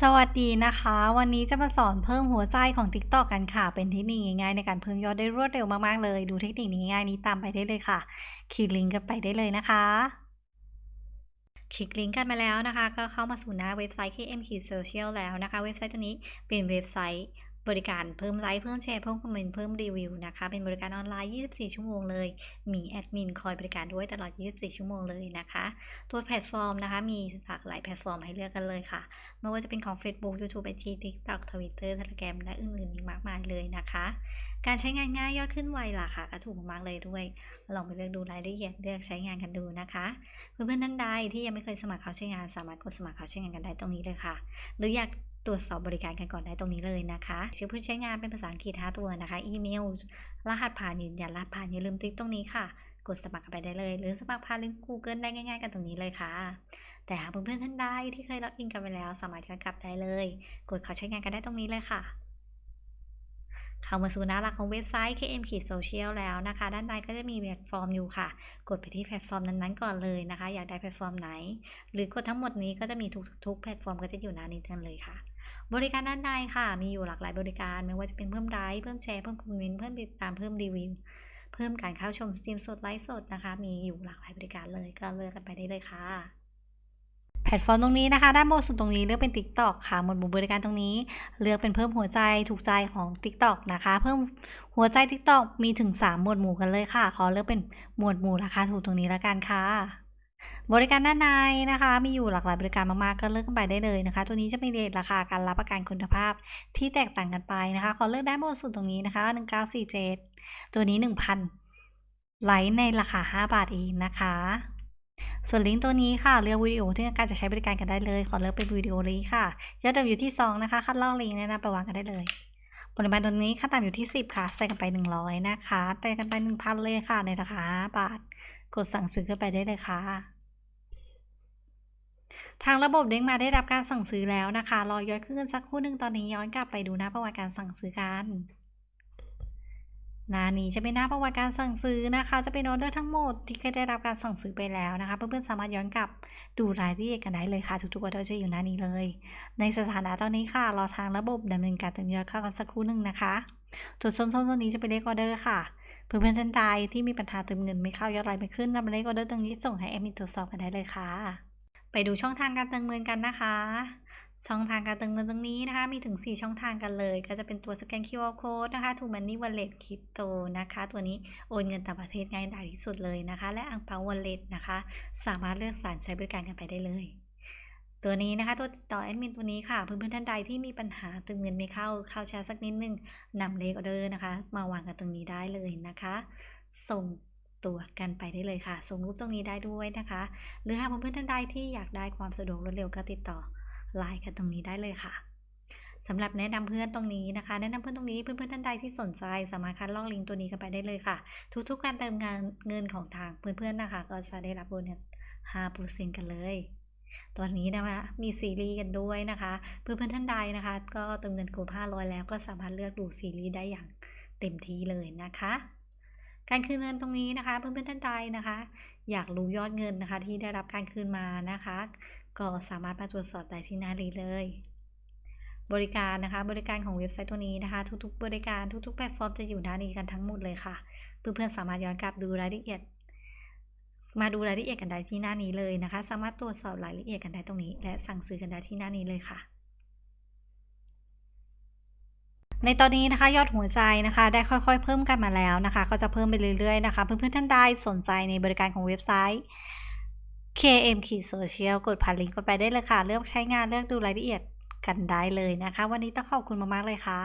สวัสดีนะคะ วันนี้จะมาสอนเพิ่มหัวใจของ TikTok กันค่ะ เป็นเทคนิคง่ายๆในการเพิ่มยอดได้รวดเร็วมากๆเลย ดูเทคนิคนี้ง่ายๆนี้ตามไปได้เลยค่ะ คลิกลิงก์กันไปได้เลยนะคะ คลิกลิงก์กันมาแล้วนะคะ ก็เข้ามาสู่หน้าเว็บไซต์ KM Social แล้วนะคะ เว็บไซต์ตัวนี้เป็นเว็บไซต์ บริการเพิ่มไลค์เพิ่มแชร์เพิ่มคอมเมนต์เพิ่มรีวิวนะคะ เป็นบริการออนไลน์ 24 ชั่วโมงเลย มีแอดมินคอยบริการด้วยตลอด 24 ชั่วโมงเลยนะคะ ตัวแพลตฟอร์มนะคะ มีหลากหลายแพลตฟอร์มให้เลือกกันเลยค่ะ ไม่ว่าจะเป็นของ Facebook YouTube IG TikTok Twitter Telegram และอื่นๆอีกมากมายเลยนะคะ การใช้งานง่ายยอดขึ้นไวราคาก็ถูกมากเลยด้วย ลองไปเลือกดูรายละเอียดเลือกใช้งานกันดูนะคะเพื่อนๆท่านใดที่ยังไม่เคยสมัครเขาใช้งานสามารถกดสมัครเขาใช้งานกันได้ตรงนี้เลยค่ะ หรืออยาก ตรวจสอบบริการกันก่อนได้ตรงนี้เลยนะคะชื่อผู้ใช้งานเป็นภาษาอังกฤษ5ตัวนะคะ อีเมล รหัสผ่านยืนยันรหัสผ่านอย่าลืมติ๊กตรงนี้ค่ะ กดสมัครไปได้เลย หรือสมัครผ่านลิงก์ Google ได้ง่าย ๆ กันตรงนี้เลยค่ะ แต่หากเพื่อนๆท่านใดที่เคยล็อกอินกันไปแล้ว สามารถย้อนกลับได้เลย กดขอใช้งานกันได้ตรงนี้เลยค่ะ เข้ามาสู่หน้าหลักของเว็บไซต์ KM Social แล้วนะคะ ด้านในก็จะมีแพลตฟอร์มอยู่ค่ะ กดไปที่แพลตฟอร์มนั้นๆก่อนเลยนะคะ อยากได้แพลตฟอร์มไหน หรือกดทั้งหมดนี้ก็จะมีทุกทุกแพลตฟอร์มก็จะอยู่หน้านี้กันเลยค่ะบริการด้านในค่ะ มีอยู่หลากหลายบริการ ไม่ว่าจะเป็นเพิ่มไลค์ เพิ่มแชร์ เพิ่มคอมเมนต์ เพิ่มติดตาม เพิ่มรีวิว เพิ่มการเข้าชมสตรีมสดไลฟ์สดนะคะ มีอยู่หลากหลายบริการเลย ก็เลือกกันไปได้เลยค่ะ แพลตฟอร์มตรงนี้นะคะ ด้านบนสุดตรงนี้เลือกเป็น TikTok ค่ะหมวดหมู่บริการตรงนี้ เลือกเป็นเพิ่มหัวใจถูกใจของ TikTok นะคะ เพิ่มหัวใจ TikTok มีถึง 3 หมวดหมู่กันเลยค่ะ ขอเลือกเป็นหมวดหมู่ราคาถูกตรงนี้แล้วกันค่ะ บริการด้านในนะคะ มีอยู่หลากหลายบริการมากๆก็เลือกกันไปได้เลยนะคะ ตัวนี้จะมีเรทราคาการรับประกันคุณภาพที่แตกต่างกันไปนะคะ ขอเลือกด้านบนสุดตรงนี้นะคะ 1947 ตัวนี้ 1,000ไลค์ในราคา 5 บาทเองนะคะ ส่วนลิงก์ตัวนี้ค่ะเลือกวิดีโอที่ต้องการจะใช้บริการกันได้เลย ขอเลือกเป็นวิดีโอนี้ค่ะยอดเดิมอยู่ที่ 2 นะคะ คัดลอกลิงก์แนะนำไปวางกันได้เลย ปริมาณตัวนี้ขั้นต่ำอยู่ที่ 10 ค่ะ ใส่กันไป 100 นะคะใส่กันไป 1,000 เลยค่ะ ในราคาบาท กดสั่งซื้อกันไปได้เลยค่ะทางระบบเด้งมาได้รับการสั่งซื้อแล้วนะคะ รอย้อนขึ้นสักครู่หนึ่งตอนนี้ย้อนกลับไปดูหน้าประวัติการสั่งซื้อกัน หน้านี้จะเป็นหน้าประวัติการสั่งซื้อนะคะ จะเป็นออเดอร์ทั้งหมดที่เคยได้รับการสั่งซื้อไปแล้วนะคะ เพื่อนๆสามารถย้อนกลับดูรายละเอียดกันได้เลยค่ะ ทุกๆออเดอร์จะอยู่หน้านี้เลย ในสถานะตอนนี้ค่ะ รอทางระบบดำเนินการเติมยอดเข้ากันสักครู่หนึ่งนะคะจุดส้มๆตัวนี้จะเป็นเลขออเดอร์ค่ะเพื่อนๆท่านใดที่มีปัญหาเติมเงินไม่เข้ายอดไลน์ไม่ขึ้นนำเลขออเดอร์ตรงนี้ส่งให้แอดมินตรวจสอบกันได้เลยค่ะ ไปดูช่องทางการเติมเงินกันนะคะ ช่องทางการเติมเงินตรงนี้นะคะ มีถึง 4 ช่องทางกันเลย ก็จะเป็นตัวสแกน QR code นะคะถูกมันนี่วอลเล็ตคริปโตนะคะ ตัวนี้โอนเงินต่างประเทศง่ายดายที่สุดเลยนะคะ และอังเปาวอลเล็ตนะคะ สามารถเลือกสรรใช้บริการกันไปได้เลย ตัวนี้นะคะ ตัวติดต่อแอดมินตัวนี้ค่ะ เพื่อนๆท่านใดที่มีปัญหาเติมเงินไม่เข้า เข้าช้าสักนิดนึงนำเลขออเดอร์นะคะ มาวางกันตรงนี้ได้เลยนะคะ ส่งตัวกันไปได้เลยค่ะ ส่งรูปตรงนี้ได้ด้วยนะคะ หรือหากเพื่อนๆท่านใดที่อยากได้ความสะดวกรวดเร็วก็ติดต่อ ไลน์กันตรงนี้ได้เลยค่ะสำหรับแนะนำเพื่อนตรงนี้นะคะ แนะนำเพื่อนตรงนี้เพื่อนๆท่านใดที่สนใจ สามารถคัดลอกลิงก์ตัวนี้กันไปได้เลยค่ะ ทุกๆ การเติมงานเงินของทางเพื่อนๆนะคะ ก็จะได้รับโบนัส5%กันเลย ตอนนี้นะคะมีซีรีส์กันด้วยนะคะ เพื่อนๆท่านใดนะคะ ก็เติมเงินครบ500 แล้วก็สามารถเลือกดูซีรีส์ได้อย่างเต็มที่เลยนะคะ การคืนเงินตรงนี้นะคะ เพื่อนๆท่านใดนะคะ อยากรู้ยอดเงินนะคะ ที่ได้รับการคืนมานะคะ ก็สามารถมาตรวจสอบได้ที่หน้านี้เลย บริการนะคะบริการของเว็บไซต์ตัวนี้นะคะ ทุกๆ บริการทุกๆแพลตฟอร์มจะอยู่หน้านี้กันทั้งหมดเลยค่ะ เพื่อนๆสามารถย้อนกลับดูรายละเอียด มาดูรายละเอียดกันได้ที่หน้านี้เลยนะคะ สามารถตรวจสอบรายละเอียดกันได้ตรงนี้ และสั่งซื้อกันได้ที่หน้านี้เลยค่ะในตอนนี้นะคะยอดหัวใจนะคะ ได้ค่อยๆ เพิ่มกันมาแล้วนะคะ ก็จะเพิ่มไปเรื่อยๆนะคะ เพื่อนๆท่านใดสนใจในบริการของเว็บไซต์ KM ขีดโซเชียลกดผ่านลิงก์กันไปได้เลยค่ะ เลือกใช้งานเลือกดูรายละเอียดกันได้เลยนะคะ วันนี้ต้องขอบคุณมาก ๆ เลยค่ะ